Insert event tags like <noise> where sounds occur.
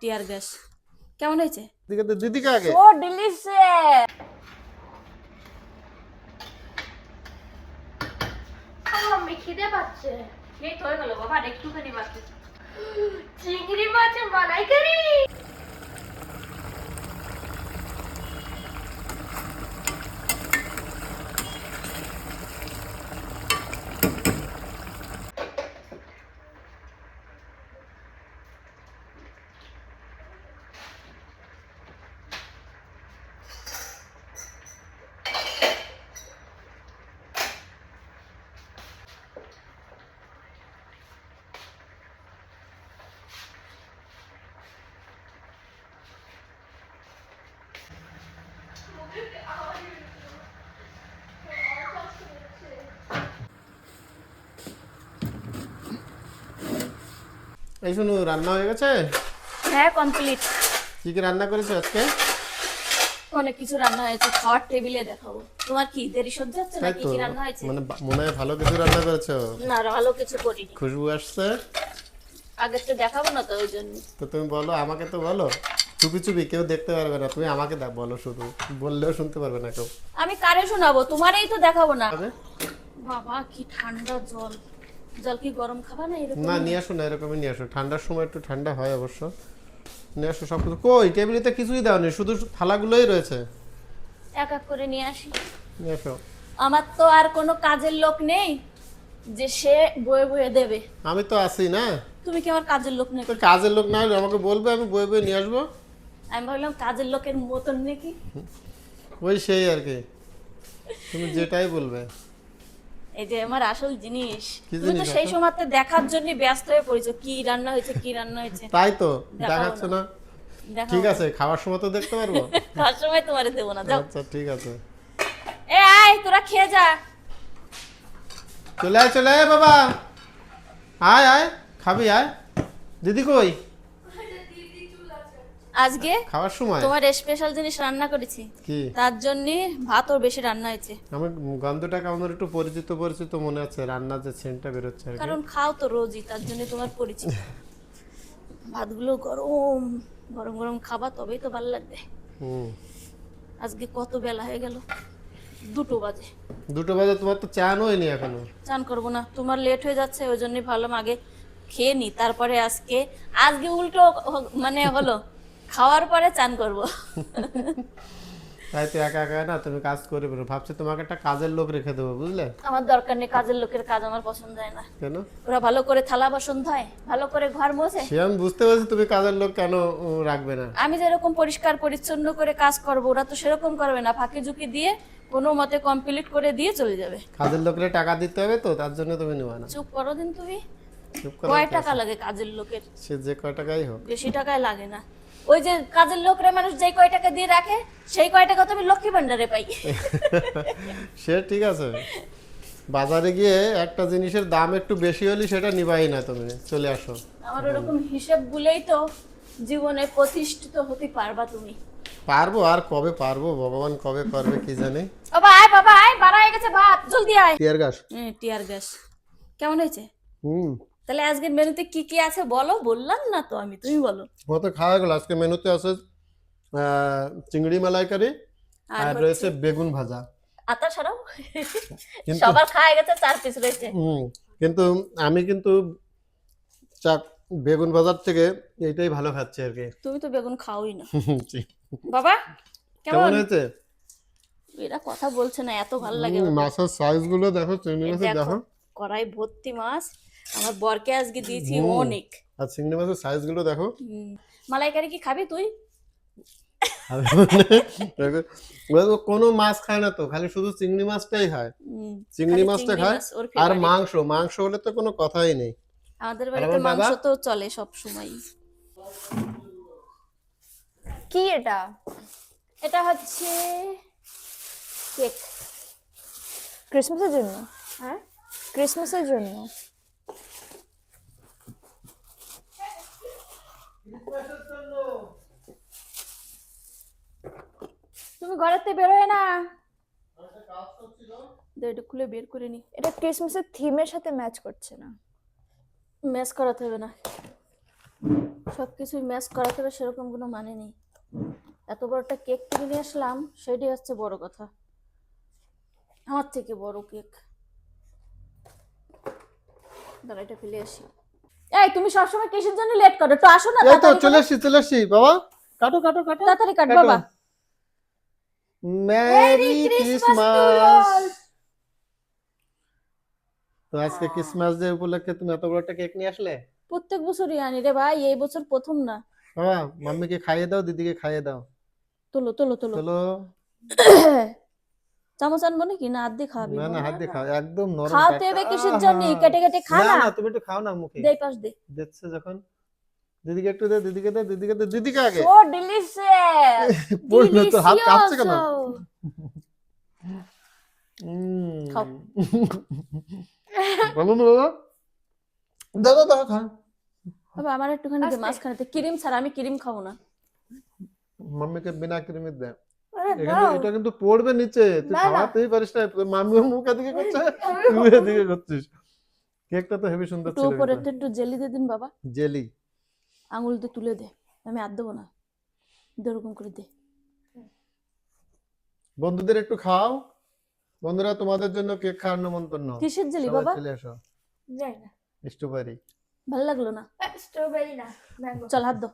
Tear gas. কেমন হয়েছে? দিকে তো দিদিকে আগে? ও ডিলিশিয়াস মাম্মি খিদে পাচ্ছে। এই তো হয়ে গেল বাবা একটুখানি বাকি। চিংড়ি মাছের মালাইকারি! এই শুনু রান্না হয়ে গেছে? হ্যাঁ কমপ্লিট কি কি রান্না করেছ আজকে? অনেক কিছু রান্না হয়েছে খাওয়ার টেবিলে দেখাবো। তোমার কি দেরি সহ্য হচ্ছে না কি কি রান্না হয়েছে? মানে মনে হয় ভালো কিছু রান্না করেছ। না ভালো কিছু করিনি। খুশবু আসছে। আগে তো দেখাবো না তো ওই জন্য। তো তুমি বলো আমাকে তো বলো। চুপি চুপি কেউ দেখতে পারবে না। তুমি আমাকে বলো শুধু। বললেও শুনতে পারবে না কেউ। আমি কারে শোনাবো? তোমারই তো দেখাবো না? বাবা কি ঠান্ডা জল। জল কি গরম খাবা না এরকম? না নিয়ে আসো না এরকমই নিয়ে আসো। ঠান্ডার সময় একটু ঠান্ডা হয় অবশ্য। নিয়ে আসো সব কিছু কই টেবিলে তো কিছুই দাওনি শুধু থালাগুলোই রয়েছে। এক এক করে নিয়ে আসি। নিয়ে আসো। আমার তো আর কোনো কাজের লোক নেই যে সে বয়ে বয়ে দেবে। আমি তো আছি না। তুমি কি আমার কাজের লোক নেই? কাজের লোক না হলে আমাকে বলবে আমি বয়ে বয়ে নিয়ে আসব? আমি ভাবলাম কাজের লোকের মতন নাকি? ওই সেই আর কি। তুমি যেটাই বলবে। এই যে আমার আসল জিনিস। তুমি তো সেই? সময়তে দেখার জন্য ব্যস্ত হয়ে পড়েছো। কি রান্না হয়েছে কি রান্না হয়েছে? তাই তো দেখাচ্ছে না। ঠিক আছে খাওয়ার সময় তো দেখতে পারব। <laughs> তার সময় তোমারে দেবো না যাও। আচ্ছা ঠিক আছে। এ আয় তোরা খেয়ে যা। চলে আয় চলে আয় বাবা। আয় আয় খাবি আয়। দিদি কই? আজকে খাওয়ার সময়? তোমার স্পেশাল জিনিস রান্না করেছি। কি? তার জন্য ভাতও বেশি রান্না হয়েছে। আমার গন্ধটা কেমন একটু পরিচিত পরিচিত মনে হচ্ছে রান্নার যে সেন্টটা আর কি। কারণ খাও তো রোজই তার জন্য তোমার পরিচিত। ভাতগুলো গরম গরম গরম খাবা তবেই তো ভালো লাগবে। হুম। আজকে কত বেলা হয়ে গেল? দুটো বাজে। দুটো বাজে তোমার তো চান হয়নি এখনও। চান করব না তোমার লেট হয়ে যাচ্ছে ওই জন্যই ভাবলাম আগে খেয়ে নি তারপরে আজকে আজকে উল্টো মানে হলো খাওয়ার পরে চান করব। তাই তো একা একা না তুমি কাজ করে বেরো। ভাবছি তোমাকে একটা কাজের লোক রেখে দেবো বুঝলে? আমার দরকার নেই কাজের লোকের কাজ আমার পছন্দ হয় না। কেন? ওরা ভালো করে থালা বাসন ধয় ভালো করে ঘর মোছে। সে আমি বুঝতে পারছি তুমি কাজের লোক কেন রাখবে না? আমি যেরকম পরিষ্কার পরিচ্ছন্ন করে কাজ করব ওরা তো সেরকম করবে না। ফাঁকি ঝুঁকি দিয়ে কোনো মতে কমপ্লিট করে দিয়ে চলে যাবে। কাজের লোকের টাকা দিতে হবে তো তার জন্য তুমি নেওয়া না। চুপ করো দিন তুমি। চুপ করো কয় টাকা লাগে কাজের লোকের? সে যে কয় টাকাই হোক। বেশি টাকায় লাগে না। ওই যে কাজের লোকরা মানুষ যেই কয় টাকা দিয়ে রাখে সেই কয় টাকা তুমি লক্ষ্মী ভান্ডারে পাই। <laughs> সে ঠিক আছে। বাজারে গিয়ে একটা জিনিসের দাম একটু বেশি হলে সেটা নিবাই না তুমি চলে আসো। আমার ওরকম হিসেব বলেই তো জীবনে প্রতিষ্ঠিত হতে পারবা তুমি। পারব আর কবে পারব? ভগবান কবে করবে কি জানে? বাবা আয় বাবা আয় বাড়া হয়ে গেছে ভাত জলদি আয়। টিয়ার গাছ টিয়ার গ্যাস কেমন হয়েছে? হুম। তাহলে আজকের মেনুতে কি কি আছে বলো? বললাম না তো আমি তুমি বলো। কত খাওয়া গেল। আজকে মেনুতে আছে চিংড়ি মালাইকারি আর রয়েছে বেগুন ভাজা। আতা ছাড়াও? সবার খাওয়া গেছে চার পিস রয়েছে। হুম কিন্তু আমি কিন্তু চা বেগুন ভাজার থেকে এটাই ভালো খাচ্ছি আর কি। তুমি তো বেগুন খাওই না। বাবা কেমন? হয়েছে? এরা কথা বলছে না এত ভালো লাগে মাছের সাইজগুলো দেখো চিংড়ি মাছের দেখো দেখো। কড়াই ভর্তি মাছ। আমার বরকে আজকে দিয়েছি। অনেক। আর চিংড়ি মাছের সাইজগুলো দেখো মালাইকারি কি খাবি তুই? কোনো মাছ খায় না তো খালি শুধু চিংড়ি মাছটাই খায়। চিংড়ি মাছটা খায় আর মাংস মাংস হলে তো কোনো কথাই নেই। আমাদের বাড়িতে মাংস তো চলে সব সময় কি এটা? এটা হচ্ছে কেক। ক্রিসমাসের জন্য? হ্যাঁ। ক্রিসমাসের জন্য? তুমি ঘরের থেকে বেরোয় না। এটা খুলে বের করে নি। এটা ক্রিসমাসের থিমের সাথে ম্যাচ করছে না। ম্যাচ করাতে হবে না। সব কিছুই ম্যাচ করা করে সেরকম কোনো মানে নেই। এত বড় একটা কেক কিনে নিয়ে আসলাম সেটাই হচ্ছে বড় কথা। আমার থেকে বড় কেক। দাঁড়া এটা ফেলে আসি। এই তুমি সবসময় কিসের জন্য লেট করো? তো আসো না এই তো চলে। আসছি চলে আসছি। বাবা কাটো কাটো কাটো। তাড়াতাড়ি কাট বাবা। মেরি ক্রিসমাস তো আজকে। ক্রিসমাস ডে উপলক্ষে তুমি এত বড় একটা কেক নিয়ে আসলে? প্রত্যেক বছরই আনি রে ভাই এই বছর প্রথম না। বাবা মাম্মিকে খাইয়ে দাও দিদিকে খাইয়ে দাও। তোলো তোলো তোলো। চলো <coughs> চামচ আনব নাকি না হাত দিয়ে খাওয়াবি না না হাত দিয়ে খাও একদম নরম খাওয়াতে টাটকা। হবে কিসের জন্য? কেটে কেটে খা না না না তুমি একটু খাও না মুখে। দেই পাশ দে। যখন। দিদিকে একটু দে দিদিকে দে দিদিকে দে দিদিকে আগে। ও ডিলিশিয়াস <laughs> পড়ল তো হাত কাঁপছে কেন? উম। <laughs> খাও। বলো না বাবা দাদা দাদা খা বাবা আমার একটুখানি আস্তে। মাঝখানেতে ক্রিম ছাড়া আমি ক্রিম খাব না। মাম্মিকে বিনা ক্রিমের দে। আরে দাও। এটা কিন্তু পড়বে নিচে। তুই। খাওয়াতেই পারিস না মাম্মিও মুখ এদিকে করছে <laughs> তুই এদিকে করছিস। কেকটা তো হেভি সুন্দর ছিল উপরে একটু জেলি দিয়ে দিন বাবা। জেলি। আঙুল দিয়ে তুলে দে আমি আর দেবো না। দে করে দে। বন্ধুদের একটু খাও। বন্ধুরা তোমাদের জন্য কেক খাওয়ার নিমন্ত্রণ কিসের জেলি বাবা? চলে এসো যাই না। স্ট্রবেরি। ভালো লাগল না? স্ট্রবেরি না চল হাত দাও।